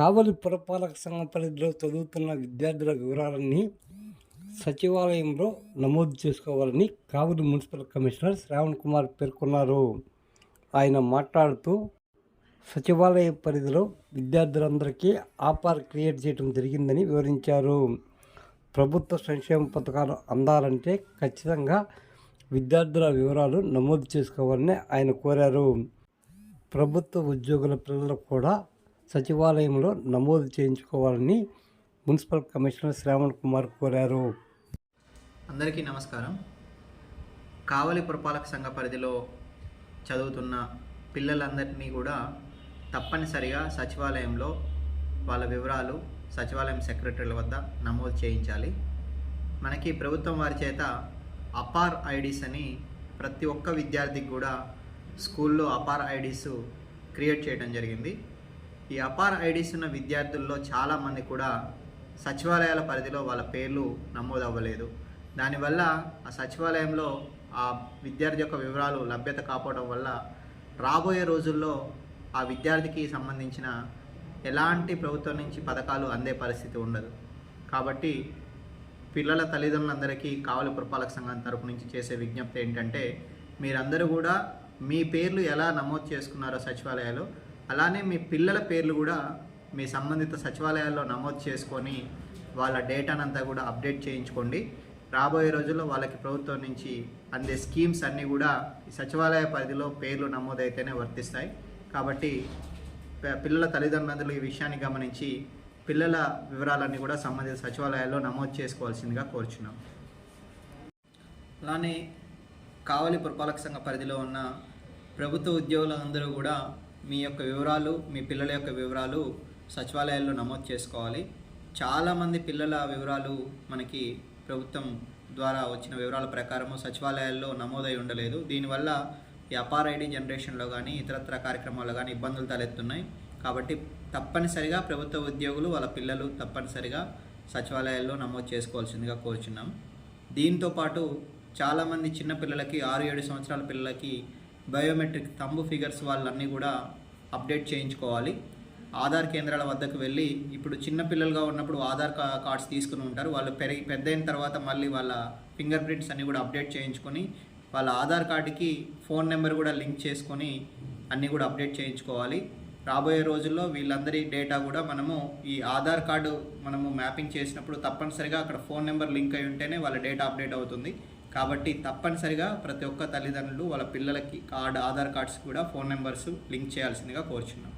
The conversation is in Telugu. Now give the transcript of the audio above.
కావలి పురపాలక సంఘం పరిధిలో చదువుతున్న విద్యార్థుల వివరాలన్నీ సచివాలయంలో నమోదు చేసుకోవాలని కావలి మున్సిపల్ కమిషనర్ శ్రావణ్ కుమార్ పేర్కొన్నారు. ఆయన మాట్లాడుతూ సచివాలయ పరిధిలో విద్యార్థులందరికీ ఆపార్ క్రియేట్ చేయడం జరిగిందని వివరించారు. ప్రభుత్వ సంక్షేమ పథకాలు అందాలంటే ఖచ్చితంగా విద్యార్థుల వివరాలు నమోదు చేసుకోవాలని ఆయన కోరారు. ప్రభుత్వ ఉద్యోగుల పిల్లలకు కూడా సచివాలయంలో నమోదు చేయించుకోవాలని మున్సిపల్ కమిషనర్ శ్రావణ్ కుమార్ కోరారు. అందరికీ నమస్కారం. కావలి పురపాలక సంఘ పరిధిలో చదువుతున్న పిల్లలందరినీ కూడా తప్పనిసరిగా సచివాలయంలో వాళ్ళ వివరాలు సచివాలయం సెక్రటరీల వద్ద నమోదు చేయించాలి. మనకి ప్రభుత్వం వారి చేత అపార్ ఐడీస్ అని ప్రతి ఒక్క విద్యార్థికి కూడా స్కూల్లో అపార్ ఐడీస్ క్రియేట్ చేయడం జరిగింది. ఈ అపార్ ఐడీస్ ఉన్న విద్యార్థుల్లో చాలామంది కూడా సచివాలయాల పరిధిలో వాళ్ళ పేర్లు నమోదు అవ్వలేదు దానివల్ల ఆ సచివాలయంలో ఆ విద్యార్థి యొక్క వివరాలు లభ్యత కాపోవడం వల్ల రాబోయే రోజుల్లో ఆ విద్యార్థికి సంబంధించిన ఎలాంటి ప్రభుత్వం నుంచి పథకాలు అందే పరిస్థితి ఉండదు. కాబట్టి పిల్లల తల్లిదండ్రులందరికీ కావలి పురపాలక సంఘం తరపు నుంచి చేసే విజ్ఞప్తి ఏంటంటే మీరందరూ కూడా మీ పేర్లు ఎలా నమోదు చేసుకున్నారో సచివాలయాలు అలానే మీ పిల్లల పేర్లు కూడా మీ సంబంధిత సచివాలయాల్లో నమోదు చేసుకొని వాళ్ళ డేటానంతా కూడా అప్డేట్ చేయించుకోండి. రాబోయే రోజుల్లో వాళ్ళకి ప్రభుత్వం నుంచి అందే స్కీమ్స్ అన్నీ కూడా ఈ సచివాలయ పరిధిలో పేర్లు నమోదైతేనే వర్తిస్తాయి. కాబట్టి పిల్లల తల్లిదండ్రులు ఈ విషయాన్ని గమనించి పిల్లల వివరాలన్నీ కూడా సంబంధిత సచివాలయాల్లో నమోదు చేసుకోవాల్సిందిగా కోరుచున్నాం. అలానే కావలి పురపాలక సంఘ పరిధిలో ఉన్న ప్రభుత్వ ఉద్యోగులందరూ కూడా మీ యొక్క వివరాలు మీ పిల్లల యొక్క వివరాలు సచివాలయాల్లో నమోదు చేసుకోవాలి. చాలామంది పిల్లల వివరాలు మనకి ప్రభుత్వం ద్వారా వచ్చిన వివరాల ప్రకారము సచివాలయాల్లో నమోదై ఉండలేదు. దీనివల్ల వ్యాపార ఐడి జనరేషన్లో కానీ ఇతరత్ర కార్యక్రమాల్లో కానీ ఇబ్బందులు తలెత్తున్నాయి. కాబట్టి తప్పనిసరిగా ప్రభుత్వ ఉద్యోగులు వాళ్ళ పిల్లలు తప్పనిసరిగా సచివాలయాల్లో నమోదు చేసుకోవాల్సిందిగా కోరుచున్నాం. దీంతో పాటు చాలామంది చిన్న పిల్లలకి ఆరు ఏడు సంవత్సరాల పిల్లలకి బయోమెట్రిక్ తంబు ఫిగర్స్ వాళ్ళన్నీ కూడా అప్డేట్ చేయించుకోవాలి. ఆధార్ కేంద్రాల వద్దకు వెళ్ళి ఇప్పుడు చిన్నపిల్లలుగా ఉన్నప్పుడు ఆధార్ కార్డ్స్ తీసుకుని ఉంటారు. వాళ్ళు పెరిగి పెద్ద అయిన తర్వాత మళ్ళీ వాళ్ళ ఫింగర్ ప్రింట్స్ అన్నీ కూడా అప్డేట్ చేయించుకొని వాళ్ళ ఆధార్ కార్డుకి ఫోన్ నెంబర్ కూడా లింక్ చేసుకొని అన్నీ కూడా అప్డేట్ చేయించుకోవాలి. రాబోయే రోజుల్లో వీళ్ళందరి డేటా కూడా మనము ఈ ఆధార్ కార్డు మనము మ్యాపింగ్ చేసినప్పుడు తప్పనిసరిగా అక్కడ ఫోన్ నెంబర్ లింక్ అయి ఉంటేనే వాళ్ళ డేటా అప్డేట్ అవుతుంది. కాబట్టి తప్పనిసరిగా ప్రతి ఒక్క తల్లిదండ్రులు వాళ్ళ పిల్లలకి కార్డ్ ఆధార్ కార్డ్స్ కూడా ఫోన్ నెంబర్స్ లింక్ చేయాల్సిందిగా కోరుచున్నాం.